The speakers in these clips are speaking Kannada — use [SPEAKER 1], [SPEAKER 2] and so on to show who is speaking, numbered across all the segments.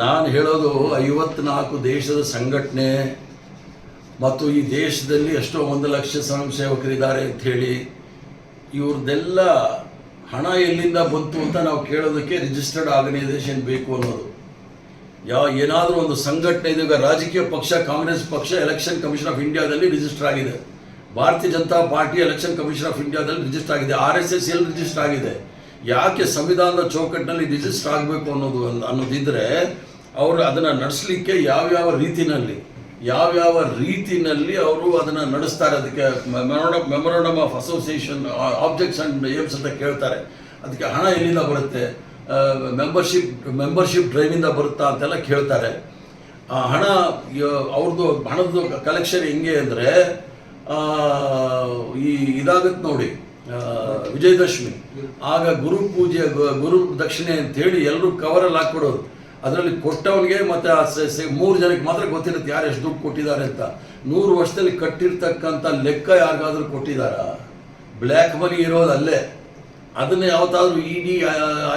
[SPEAKER 1] ನಾನು ಹೇಳೋದು ಐವತ್ನಾಲ್ಕು ದೇಶದ ಸಂಘಟನೆ ಮತ್ತು ಈ ದೇಶದಲ್ಲಿ ಎಷ್ಟೋ ಒಂದು ಲಕ್ಷ ಸ್ವಯಂ ಸೇವಕರಿದ್ದಾರೆ ಅಂತ ಹೇಳಿ ಇವ್ರದ್ದೆಲ್ಲ ಹಣ ಎಲ್ಲಿಂದ ಬಂತು ಅಂತ ನಾವು ಕೇಳೋದಕ್ಕೆ ರಿಜಿಸ್ಟರ್ಡ್ ಆರ್ಗನೈಸೇಷನ್ ಬೇಕು ಅನ್ನೋದು. ಯಾವ ಏನಾದರೂ ಒಂದು ಸಂಘಟನೆ ಇದೆ, ಈಗ ರಾಜಕೀಯ ಪಕ್ಷ, ಕಾಂಗ್ರೆಸ್ ಪಕ್ಷ ಎಲೆಕ್ಷನ್ ಕಮಿಷನ್ ಆಫ್ ಇಂಡಿಯಾದಲ್ಲಿ ರಿಜಿಸ್ಟರ್ ಆಗಿದೆ. Bharatiya Janata party election commission of ಇಂಡಿಯಾದಲ್ಲಿ ರಿಜಿಸ್ಟರ್ ಆಗಿದೆ. ಆರ್ ಎಸ್ ಎಸ್ ಎಲ್ಲಿ ರಿಜಿಸ್ಟರ್ ಆಗಿದೆ. ಯಾಕೆ ಸಂವಿಧಾನದ ಚೌಕಟ್ಟಿನಲ್ಲಿ ರಿಜಿಸ್ಟರ್ ಆಗಬೇಕು ಅನ್ನೋದು ಅನ್- ಅನ್ನೋದಿದ್ರೆ ಅವರು ಅದನ್ನು ನಡೆಸಲಿಕ್ಕೆ ಯಾವ್ಯಾವ ರೀತಿನಲ್ಲಿ ಯಾವ್ಯಾವ ರೀತಿನಲ್ಲಿ ಅವರು ಅದನ್ನು ನಡೆಸ್ತಾರೆ. ಅದಕ್ಕೆ memorandum of association objects and aims ಅಂತ ಕೇಳ್ತಾರೆ. ಅದಕ್ಕೆ ಹಣ ಎಲ್ಲಿಂದ ಬರುತ್ತೆ? ಮೆಂಬರ್ಶಿಪ್ ಮೆಂಬರ್ಶಿಪ್ ಡ್ರೈವಿಂದ ಬರುತ್ತಾ ಅಂತೆಲ್ಲ ಕೇಳ್ತಾರೆ. ಆ ಹಣ ಅವ್ರದ್ದು ಹಣದ್ದು ಕಲೆಕ್ಷನ್ ಹೆಂಗೆ ಅಂದರೆ ಈ ಇದಾಗುತ್ತೆ ನೋಡಿ. ವಿಜಯದಶಮಿ. ಆಗ ಗುರು ಪೂಜೆ ಗುರು ದಕ್ಷಿಣೆ ಅಂತೇಳಿ ಎಲ್ಲರೂ ಕವರಲ್ಲಿ ಹಾಕ್ಬಿಡೋರು ಅದರಲ್ಲಿ ಕೊಟ್ಟವನಿಗೆ ಮತ್ತು ಆ ಸ- ಸ- ಮೂರು ಜನಕ್ಕೆ ಮಾತ್ರ ಗೊತ್ತಿರುತ್ತೆ ಯಾರು ಎಷ್ಟು ದುಡ್ಡು ಕೊಟ್ಟಿದ್ದಾರೆ ಅಂತ. ನೂರು ವರ್ಷದಲ್ಲಿ ಕಟ್ಟಿರ್ತಕ್ಕಂಥ ಲೆಕ್ಕ ಯಾರಿಗಾದ್ರೂ ಕೊಟ್ಟಿದ್ದಾರ? ಬ್ಲ್ಯಾಕ್ ಮನಿ ಇರೋದು ಅಲ್ಲೇ. ಅದನ್ನ ಯಾವತ್ತಾದರೂ E D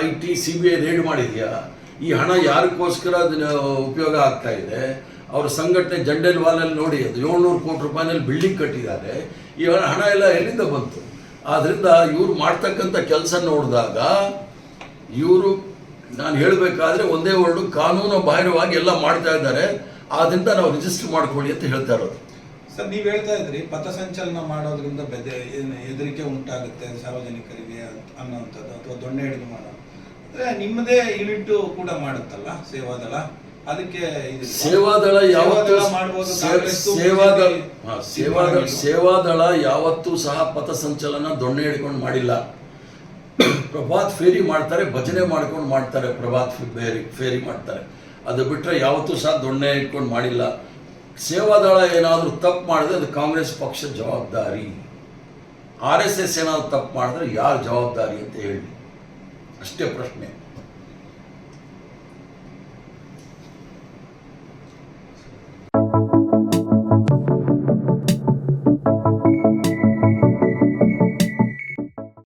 [SPEAKER 1] I T C B I raid ಮಾಡಿದೆಯಾ? ಈ ಹಣ ಯಾರಿಗೋಸ್ಕರ ಅದನ್ನ ಉಪಯೋಗ ಆಗ್ತಾ ಇದೆ? ಅವ್ರ ಸಂಘಟನೆ ಜಂಡಲ್ ವಾಲಲ್ಲಿ ನೋಡಿ ಅದು ಏಳ್ನೂರು ಕೋಟಿ ರೂಪಾಯಿನಲ್ಲಿ ಬಿಲ್ಡಿಂಗ್ ಕಟ್ಟಿದ್ದಾರೆ. ಈ ಹಣ ಎಲ್ಲ ಎಲ್ಲಿಂದ ಬಂತು? ಆದ್ರಿಂದ ಇವರು ಮಾಡ್ತಕ್ಕಂಥ ಕೆಲಸ ನೋಡಿದಾಗ ಇವರು ನಾನು ಹೇಳಬೇಕಾದ್ರೆ ಒಂದೇ ವರ್ಡು, ಕಾನೂನು ಬಾಹಿರವಾಗಿ ಎಲ್ಲ ಮಾಡ್ತಾ ಇದ್ದಾರೆ. ಆದ್ದರಿಂದ ನಾವು ರಿಜಿಸ್ಟರ್ ಮಾಡ್ಕೊಳ್ಳಿ ಅಂತ ಹೇಳ್ತಾ ಇರೋದು.
[SPEAKER 2] ಸರ್, ನೀವು ಹೇಳ್ತಾ ಇದ್ರಿ ಪಥಸಂಚಲನ ಮಾಡೋದ್ರಿಂದ ಬೆದೆ ಹೆದರಿಕೆ ಉಂಟಾಗುತ್ತೆ ಸಾರ್ವಜನಿಕರಿಗೆ ಅನ್ನೋಂಥದ್ದು, ಅಥವಾ ದೊಣ್ಣೆ ಹಿಡಿದು ಮಾಡೋದು. ಅಂದ್ರೆ ನಿಮ್ಮದೇ ಯೂನಿಟ್ ಕೂಡ ಮಾಡುತ್ತಲ್ಲ, ಸೇವಾದಳ? ಅದಕ್ಕೆ
[SPEAKER 1] ಸೇವಾದಳ ಯಾವತ್ತೂ
[SPEAKER 2] ಸೇವಾದಳ
[SPEAKER 1] ಸೇವಾದಳ ಸೇವಾದಳ ಸೇವಾದಳ ಯಾವತ್ತೂ ಸಹ ಪಥಸಂಚಲನ ದೊಣ್ಣೆ ಹಿಡ್ಕೊಂಡು ಮಾಡಿಲ್ಲ. ಪ್ರಭಾತ್ ಫೇರಿ ಮಾಡ್ತಾರೆ ಭಜನೆ ಮಾಡ್ಕೊಂಡು ಮಾಡ್ತಾರೆ ಪ್ರಭಾತ್ ಫೇರಿ ಫೇರಿ ಮಾಡ್ತಾರೆ. ಅದು ಬಿಟ್ಟರೆ ಯಾವತ್ತೂ ಸಹ ದೊಣ್ಣೆ ಇಟ್ಕೊಂಡು ಮಾಡಿಲ್ಲ. ಸೇವಾದಳ ಏನಾದರೂ ತಪ್ಪು ಮಾಡಿದ್ರೆ ಅದು ಕಾಂಗ್ರೆಸ್ ಪಕ್ಷದ ಜವಾಬ್ದಾರಿ. ಆರ್ ಎಸ್ ಎಸ್ ಏನಾದರೂ ತಪ್ಪು ಮಾಡಿದ್ರೆ ಯಾರು ಜವಾಬ್ದಾರಿ ಅಂತ ಹೇಳಿ. ಅಷ್ಟೇ ಪ್ರಶ್ನೆ.